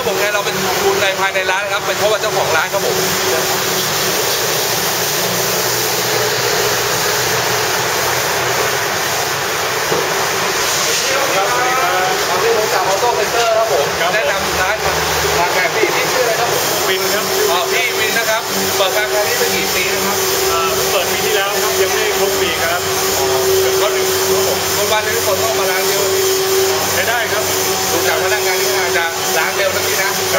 ครับผมเนี่ยเราเป็นดูในภายในร้านครับเป็นเพราะว่าเจ้าของร้านครับผมครับสวัสดีครับตอนนี้ผมจากออโต้เซ็นเตอร์ครับผมแนะนำร้านมาทางการพี่พี่ชื่ออะไรครับผมวินครับอ๋อพี่วินนะครับ เปิดการแข่งนี้เป็นกี่ปีนะครับอ่าเปิดปีที่แล้วครับยังไม่ครบปีครับเกือบก็หนึ่งครับผมคนวันนี้ทุกคนต้องมาล้างเดียวนี่ ใช้ได้ครับ ดูจากพนักงานที่งานจะล้างเร็วนะ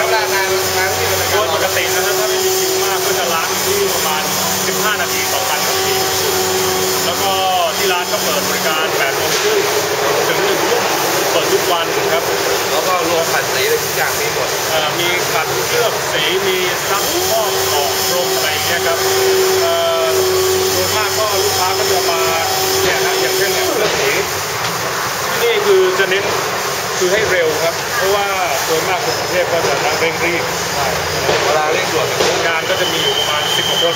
พี่นะแล้วล้างงานล้างที่เป็นโดยปกตินะครับถ้าไม่มีคิวมากก็จะล้างที่ประมาณ 15 นาทีต่อการครับพี่แล้วก็ที่ร้านก็เปิดบริการ8โมงครึ่งถึง1ทุ่มเปิดทุกวันครับแล้วก็รวมผัดสีอะไรทุกอย่างมีหมดอ่ามีขัดเคลือบสีมีซักฟอกออกโรงอะไรอย่างเงี้ยครับเอ่อโดยมากก็ลูกค้าก็จะมาเนี่ยนะอย่างเช่นเนี่ยเคลือบสีที่นี่คือจะเน้น คือให้เร็วครับ เพราะว่าโดยมากคนกรุงเทพก็จะเร่งรีบเวลาเร่งด่วนงานก็จะมีอยู่ประมาณ10กว่าคน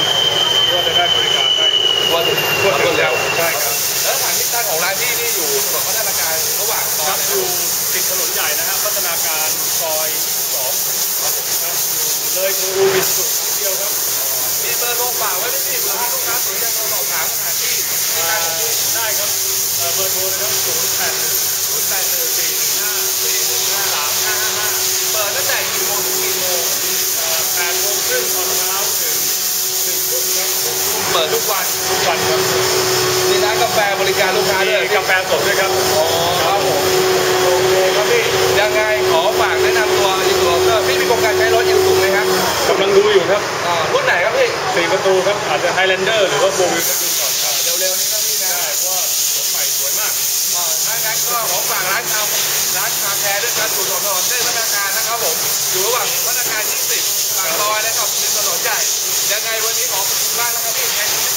ก็จะได้บริการได้ว่าถึงรวดรวดเร็วใช่ครับแล้วสถานที่ตั้งของร้านที่นี่อยู่ถนนพัฒนาการระหว่างซอยอยู่ติดถนนใหญ่นะฮะพัฒนาการซอยสองครับอยู่เลยกูรูบิสุดนิดเดียวครับมีเบอร์โทรฝากไว้ไหมพี่เผื่อมีลูกค้าสนใจโทรสอบถาม เปิดทุกวันทุกวันครับมีร้านกาแฟบริการลูกค้ามีด้วยกาแฟสดด้วยครับอ๋อครับผมโอเคครับพี่ยังไงขอฝากแนะนำตัวยูทูบเบอร์พี่มีโครงการใช้รถยูทูบไหมครับกำลังดูอยู่ครับอ่ารุ่นไหนครับพี่สี่ประตูครับอาจจะไฮแลนเดอร์หรือว่าโบวิลก็ดูก่อนครับเร็วๆนี้นะพี่นะได้เพราะว่าสดใหม่สวยมากอ่าถ้างั้นก็ขอฝากร้านเอาร้านคาแคร์ด้วยกันสู่ถนนเส้นพัฒนาการนะครับผมอยู่ระหว่าง ยังไงวันนี้ขอขอบคุณมากนะครับพี่